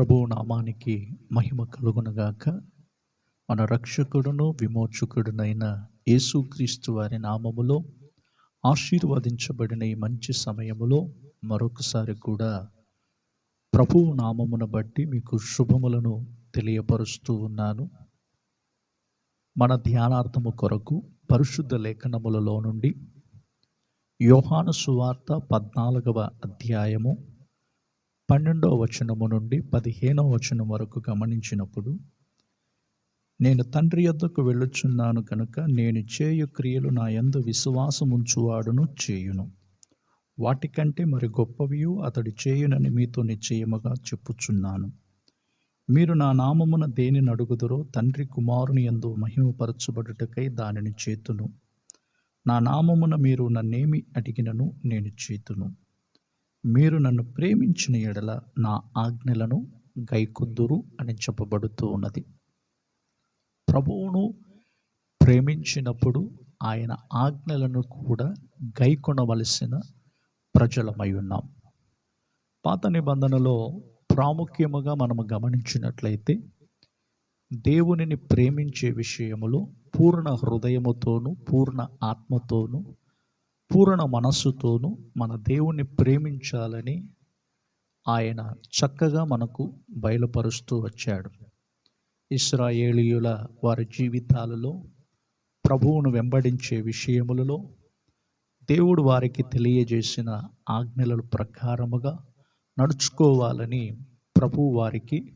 ప్రభువు నామానికి మహిమ కలుగునగాక. మన రక్షకుడును విమోచకుడునైన యేసుక్రీస్తు వారి నామములో ఆశీర్వదించబడిన ఈ మంచి సమయములో మరొకసారి కూడా ప్రభువు నామమును బట్టి మీకు శుభములను తెలియపరుస్తూ ఉన్నాను. మన ధ్యానార్థము కొరకు పరిశుద్ధ లేఖనములలో నుండి యోహాను సువార్త పద్నాలుగవ అధ్యాయము పన్నెండవ వచనము నుండి పదిహేనవ వచనం వరకు గమనించినప్పుడు నేను తండ్రి యొద్దకు వెళ్ళుచున్నాను కనుక నేను చేయు క్రియలు నా యందు విశ్వాసముంచువాడును చేయును. వాటికంటే మరి గొప్పవియు అతడు చేయునని మీతో నిశ్చయముగా చెప్పుచున్నాను. మీరు నా నామమున దేని నడుగుదరో తండ్రి కుమారుని ఎందు మహిమపరచబడుటకై దానిని చేతును. నా నామమున మీరు నన్నేమి అడిగినను నేను చేతును. మీరు నన్ను ప్రేమించిన ఎడల నా ఆజ్ఞలను గైకొద్దురు అని చెప్పబడుతూ ఉన్నది. ప్రభువును ప్రేమించినప్పుడు ఆయన ఆజ్ఞలను కూడా గైకొనవలసిన ప్రజలమై ఉన్నాం పాత నిబంధనలో ప్రాముఖ్యముగా మనము గమనించినట్లయితే దేవునిని ప్రేమించే విషయములో పూర్ణ హృదయముతోనూ పూర్ణ ఆత్మతోనూ పూర్ణ మనస్సుతోనూ మన దేవుణ్ణి ప్రేమించాలని ఆయన చక్కగా మనకు బయలుపరుస్తూ వచ్చాడు. ఇస్రాయేలీయుల వారి జీవితాలలో ప్రభువును వెంబడించే విషయములలో దేవుడు వారికి తెలియజేసిన ఆజ్ఞల ప్రకారముగా నడుచుకోవాలని ప్రభు వారికి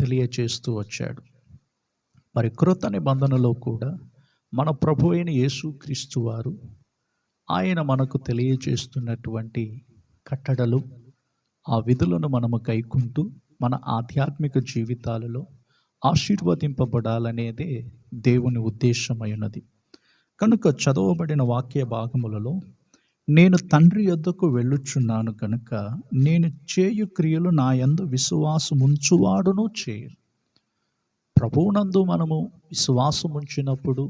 తెలియచేస్తూ వచ్చాడు. మరి కృత నిబంధనలో కూడా మన ప్రభు అయిన యేసుక్రీస్తు వారు ఆయన మనకు తెలియజేస్తున్నటువంటి కట్టడలు ఆ విధులను మనము కైకుంటూ మన ఆధ్యాత్మిక జీవితాలలో ఆశీర్వదింపబడాలనేదే దేవుని ఉద్దేశమైనది. కనుక చదవబడిన వాక్య భాగములలో నేను తండ్రి యొద్దకు వెళ్ళుచున్నాను కనుక నేను చేయు క్రియలు నా యందు విశ్వాసముంచువాడును చేయు ప్రభువునందు మనము విశ్వాసముంచినప్పుడు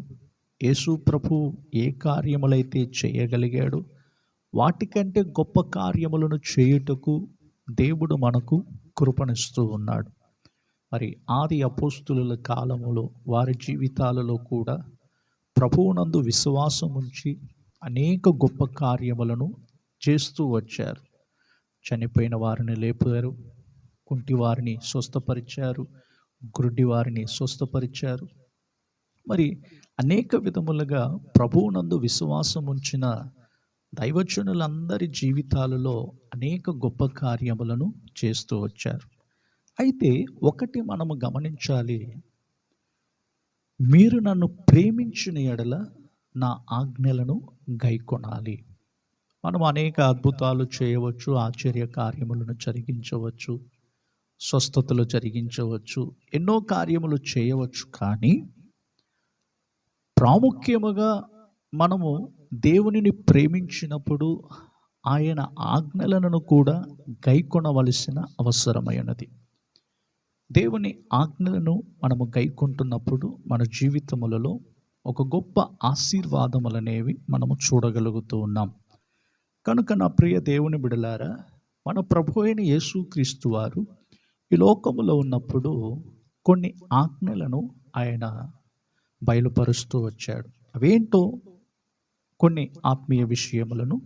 యేసు ప్రభు ఏ కార్యములైతే చేయగలిగాడు వాటికంటే గొప్ప కార్యములను చేయుటకు దేవుడు మనకు కృపణిస్తూ ఉన్నాడు. మరి ఆది అపోస్తుల కాలములో వారి జీవితాలలో కూడా ప్రభువునందు విశ్వాసం ఉంచి అనేక గొప్ప కార్యములను చేస్తూ వచ్చారు. చనిపోయిన వారిని లేపారు కుంటి వారిని స్వస్థపరిచారు గురుడి వారిని స్వస్థపరిచారు. మరి అనేక విధములుగా ప్రభువునందు విశ్వాసం ఉంచిన దైవజనులందరి జీవితాలలో అనేక గొప్ప కార్యములను చేస్తూ వచ్చారు. అయితే ఒకటి మనము గమనించాలి. మీరు నన్ను ప్రేమించిన ఎడల నా ఆజ్ఞలను గైకొనాలి. మనం అనేక అద్భుతాలు చేయవచ్చు ఆశ్చర్య కార్యములను జరిగించవచ్చు స్వస్థతలు జరిగించవచ్చు ఎన్నో కార్యములు చేయవచ్చు కానీ ప్రాముఖ్యముగా మనము దేవునిని ప్రేమించినప్పుడు ఆయన ఆజ్ఞలను కూడా గైకొనవలసిన అవసరమైనది. దేవుని ఆజ్ఞలను మనము గైకుంటున్నప్పుడు మన జీవితములలో ఒక గొప్ప ఆశీర్వాదములనేవి మనము చూడగలుగుతూ ఉన్నాం. కనుక నా ప్రియ దేవుని బిడలారా మన ప్రభు అయిన యేసుక్రీస్తు వారు ఈ లోకములో ఉన్నప్పుడు కొన్ని ఆజ్ఞలను ఆయన బయలుపరుస్తూ వచ్చాడు. అవేంటో కొన్ని ఆత్మీయ విషయములను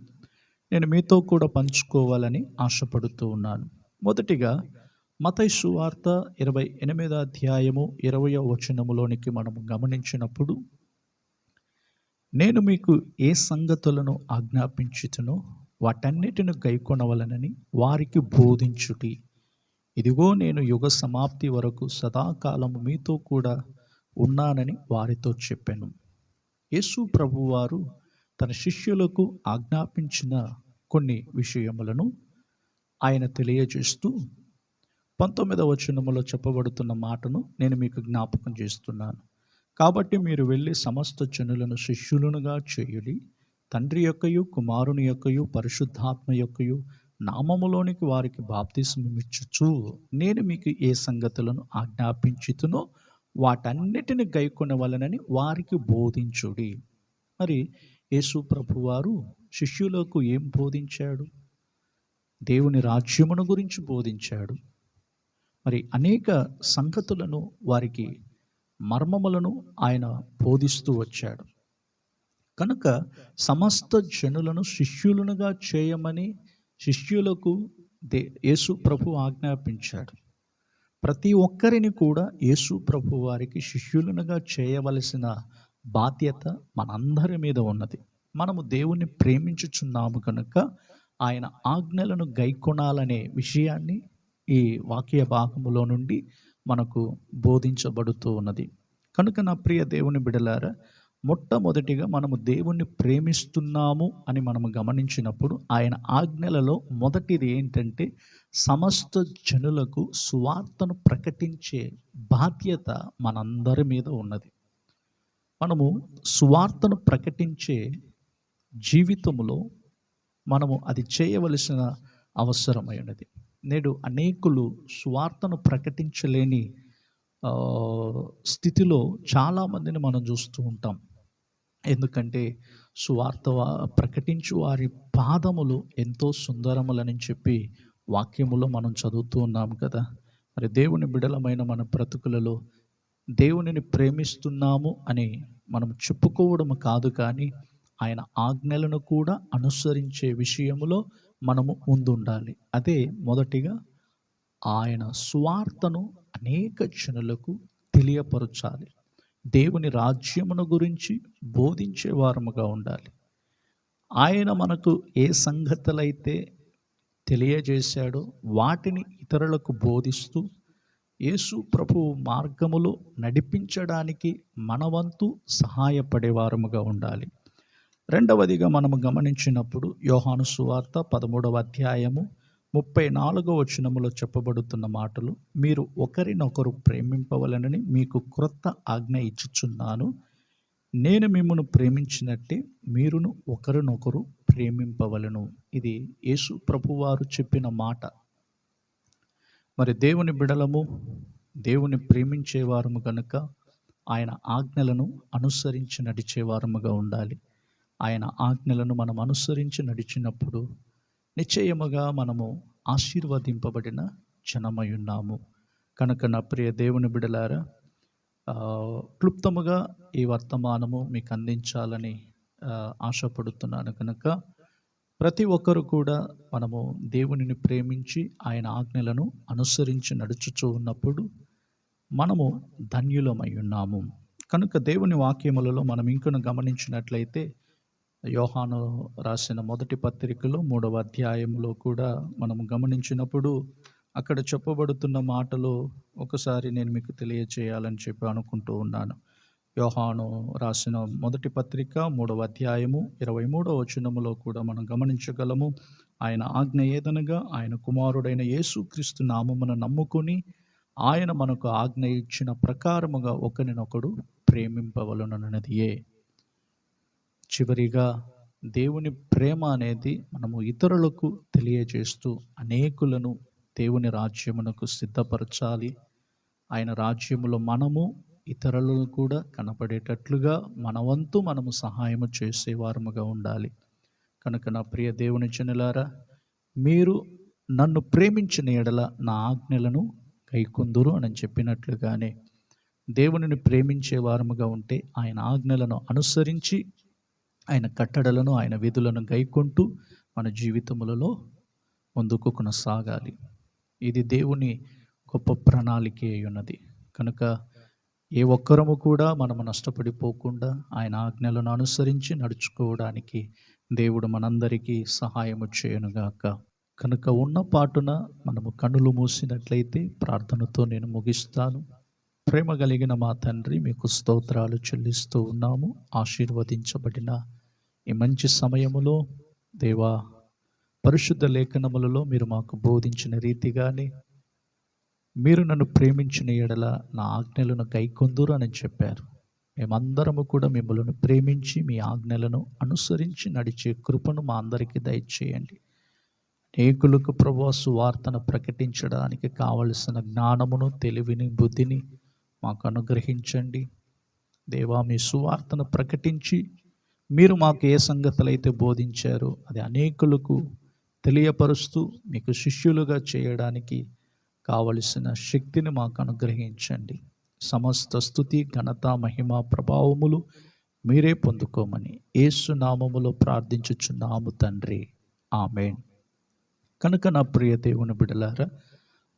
నేను మీతో కూడా పంచుకోవాలని ఆశపడుతూ ఉన్నాను. మొదటిగా మతైసు వార్త ఇరవై ఎనిమిదో అధ్యాయము ఇరవయో వచనములోనికి మనము గమనించినప్పుడు నేను మీకు ఏ సంగతులను ఆజ్ఞాపించుతునో వాటన్నిటిని గైకొనవలనని వారికి బోధించుటి. ఇదిగో నేను యుగ సమాప్తి వరకు సదాకాలము మీతో కూడా ఉన్నానని వారితో చెప్పాను. యేసు ప్రభువారు తన శిష్యులకు ఆజ్ఞాపించిన కొన్ని విషయములను ఆయన తెలియజేస్తూ పంతొమ్మిదవ వచనములో చెప్పబడుతున్న మాటను నేను మీకు జ్ఞాపకం చేస్తున్నాను. కాబట్టి మీరు వెళ్ళి సమస్త జనులను శిష్యులనుగా చేయుడి తండ్రి యొక్కయు కుమారుని యొక్కయు పరిశుద్ధాత్మ యొక్కయు నామములోనికి వారికి బాప్తిస్మిచ్చుచు నేను మీకు ఏ సంగతులను ఆజ్ఞాపించుతునో వాటన్నిటిని గైకొనవలనని వారికి బోధించుడి. మరి యేసు ప్రభు వారు శిష్యులకు ఏం బోధించాడు? దేవుని రాజ్యమును గురించి బోధించాడు. మరి అనేక సంగతులను వారికి మర్మములను ఆయన బోధిస్తూ వచ్చాడు. కనుక సమస్త జనులను శిష్యులనుగా చేయమని శిష్యులకు దే యేసు ప్రభు ఆజ్ఞాపించాడు. ప్రతి ఒక్కరిని కూడా యేసు ప్రభు వారికి శిష్యులనుగా చేయవలసిన బాధ్యత మనందరి మీద ఉన్నది. మనము దేవుణ్ణి ప్రేమించుచున్నాము కనుక ఆయన ఆజ్ఞలను గైకొనాలనే విషయాన్ని ఈ వాక్య భాగములో నుండి మనకు బోధించబడుతూ ఉన్నది. కనుక నా ప్రియ దేవుని బిడలారా మొట్టమొదటిగా మనము దేవుణ్ణి ప్రేమిస్తున్నాము అని మనము గమనించినప్పుడు ఆయన ఆజ్ఞలలో మొదటిది ఏంటంటే సమస్త జనులకు సువార్తను ప్రకటించే బాధ్యత మనందరి మీద ఉన్నది. మనము సువార్తను ప్రకటించే జీవితంలో మనము అది చేయవలసిన అవసరమైనది. నేడు అనేకులు సువార్తను ప్రకటించలేని స్థితిలో చాలామందిని మనం చూస్తూ ఉంటాం. ఎందుకంటే సువార్త ప్రకటించు వారి పాదములు ఎంతో సుందరములని చెప్పి వాక్యములో మనం చదువుతూ ఉన్నాం కదా. మరి దేవుని బిడలమైన మన బ్రతుకులలో దేవునిని ప్రేమిస్తున్నాము అని మనం చెప్పుకోవడం కాదు కానీ ఆయన ఆజ్ఞలను కూడా అనుసరించే విషయములో మనము ముందుండాలి. అదే మొదటిగా ఆయన సువార్తను అనేక జనులకు తెలియపరచాలి. దేవుని రాజ్యమును గురించి బోధించే వారముగా ఉండాలి. ఆయన మనకు ఏ సంగతులైతే తెలియజేశాడో వాటిని ఇతరులకు బోధిస్తూ యేసు ప్రభువు మార్గములో నడిపించడానికి మనవంతు సహాయపడేవారముగా ఉండాలి. రెండవదిగా మనము గమనించినప్పుడు యోహాను సువార్త పదమూడవ అధ్యాయము ముప్పై నాలుగో వచనములో చెప్పబడుతున్న మాటలు మీరు ఒకరినొకరు ప్రేమింపవలనని మీకు క్రొత్త ఆజ్ఞ ఇచ్చుచున్నాను. నేను మిమ్మను ప్రేమించినట్టే మీరును ఒకరినొకరు ప్రేమింపవలను. ఇది యేసు ప్రభువారు చెప్పిన మాట. మరి దేవుని బిడలము దేవుని ప్రేమించేవారము గనుక ఆయన ఆజ్ఞలను అనుసరించి నడిచేవారముగా ఉండాలి. ఆయన ఆజ్ఞలను మనం అనుసరించి నడిచినప్పుడు నిశ్చయముగా మనము ఆశీర్వదింపబడిన జనమై ఉన్నాము కనుక నా ప్రియ దేవుని బిడలారా క్లుప్తముగా ఈ వర్తమానము మీకు అందించాలని ఆశపడుతున్నాను కనుక ప్రతి ఒక్కరు కూడా మనము దేవునిని ప్రేమించి ఆయన ఆజ్ఞలను అనుసరించి నడుచుచూ ఉన్నప్పుడు మనము ధన్యులమై ఉన్నాము. కనుక దేవుని వాక్యములలో మనం ఇంకను గమనించినట్లయితే యోహాను రాసిన మొదటి పత్రికలో మూడవ అధ్యాయంలో కూడా మనం గమనించినప్పుడు అక్కడ చెప్పబడుతున్న మాటలు ఒకసారి నేను మీకు తెలియచేయాలని చెప్పి అనుకుంటూ ఉన్నాను. యోహాను రాసిన మొదటి పత్రిక మూడవ అధ్యాయము ఇరవై మూడవ వచనములో కూడా మనం గమనించగలము. ఆయన ఆజ్ఞ ఏదనగా ఆయన కుమారుడైన యేసుక్రీస్తు నామమున నమ్ముకొని ఆయన మనకు ఆజ్ఞ ఇచ్చిన ప్రకారముగా ఒకరినొకడు ప్రేమింపవలనన్నదియే. చివరిగా దేవుని ప్రేమ అనేది మనము ఇతరులకు తెలియజేస్తూ అనేకులను దేవుని రాజ్యమునకు సిద్ధపరచాలి. ఆయన రాజ్యములో మనము ఇతరులను కూడా కనపడేటట్లుగా మనవంతు మనము సహాయము చేసేవారముగా ఉండాలి. కనుక నా ప్రియ దేవుని జనులారా మీరు నన్ను ప్రేమించిన ఎడల నా ఆజ్ఞలను కైకొందురు అని చెప్పినట్లుగానే దేవునిని ప్రేమించే వారముగా ఉంటే ఆయన ఆజ్ఞలను అనుసరించి ఆయన కట్టడలను ఆయన విధులను గైకొంటూ మన జీవితములలో ముందుకు కొనసాగాలి. ఇది దేవుని గొప్ప ప్రణాళిక ఉన్నది కనుక ఏ ఒక్కరము కూడా మనము నష్టపడిపోకుండా ఆయన ఆజ్ఞలను అనుసరించి నడుచుకోవడానికి దేవుడు మనందరికీ సహాయము చేయనుగాక. కనుక ఉన్న పాటున మనము కన్నులు మూసినట్లయితే ప్రార్థనతో నేను ముగిస్తాను. ప్రేమ కలిగిన మా తండ్రి మీకు స్తోత్రాలు చెల్లిస్తూ ఉన్నాము. ఆశీర్వదించబడిన ఈ మంచి సమయములో దేవా పరిశుద్ధ లేఖనములలో మీరు మాకు బోధించిన రీతిగానే మీరు నన్ను ప్రేమించిన ఎడల నా ఆజ్ఞలను గైకొందురు అని చెప్పారు. మేమందరము కూడా మిమ్మల్ని ప్రేమించి మీ ఆజ్ఞలను అనుసరించి నడిచే కృపను మా అందరికీ దయచేయండి. అనేకులకు ప్రభు సువార్తను ప్రకటించడానికి కావలసిన జ్ఞానమును తెలివిని బుద్ధిని మాకు అనుగ్రహించండి. దేవా మీ సువార్తను ప్రకటించి మీరు మాకు ఏ సంగతులైతే బోధించారో అది అనేకులకు తెలియపరుస్తూ మీకు శిష్యులుగా చేయడానికి కావలసిన శక్తిని మాకు అనుగ్రహించండి. సమస్త స్థుతి ఘనత మహిమ ప్రభావములు మీరే పొందుకోమని ఏసునామములో ప్రార్థించుచున్నాము తండ్రి. ఆమెన్. కనుక నా ప్రియ దేవుని బిడలారా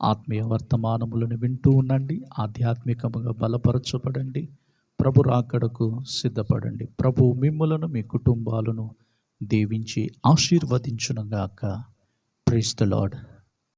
ఆత్మీయ వర్తమానములను వింటూ ఉండండి ఆధ్యాత్మికముగా బలపరచబడండి. ప్రభు రాకడకు సిద్ధపడండి. ప్రభు మిమ్మలను మీ కుటుంబాలను దీవించి ఆశీర్వదించునుగాక. Price the lord